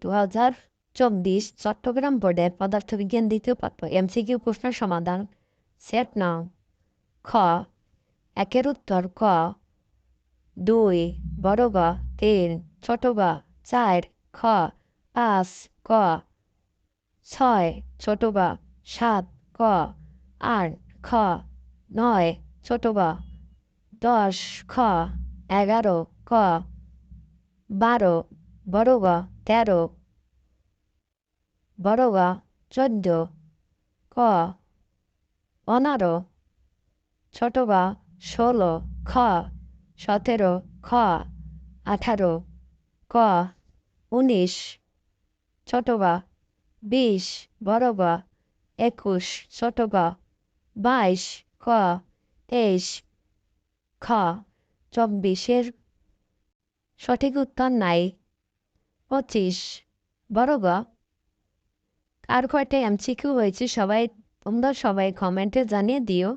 দু হাজার চব্বিশ চট্টগ্রাম বোর্ডের পদার্থবিজ্ঞান দ্বিতীয় পত্র, এমসিকিউ প্রশ্ন সমাধান। সেট নাও। খ, একের উত্তর ক। দুই, বড় গ। তিন, ছোট গ। চার, খ। পাঁচ, ক। ছয়, ছোট গ। সাত, ক। আট, খ। নয়, ছোট গ। দশ, খ। এগারো, ক। বারো, বড় গ। তেরো বড় গ চোদ্দ ক পনেরো ছোট গ ষোলো খ সতেরো খ আঠারো ক উনিশ ছোট গ বিশ বড় গ একুশ ছোট গ বাইশ ক তেইশ খ চব্বিশের সঠিক উত্তর নাই পঁচিশ। বড় গ। আর কয়টা এমসিকিউ হয়েছে সবাই তোমরা সবাই কমেন্টে জানিয়ে দিও।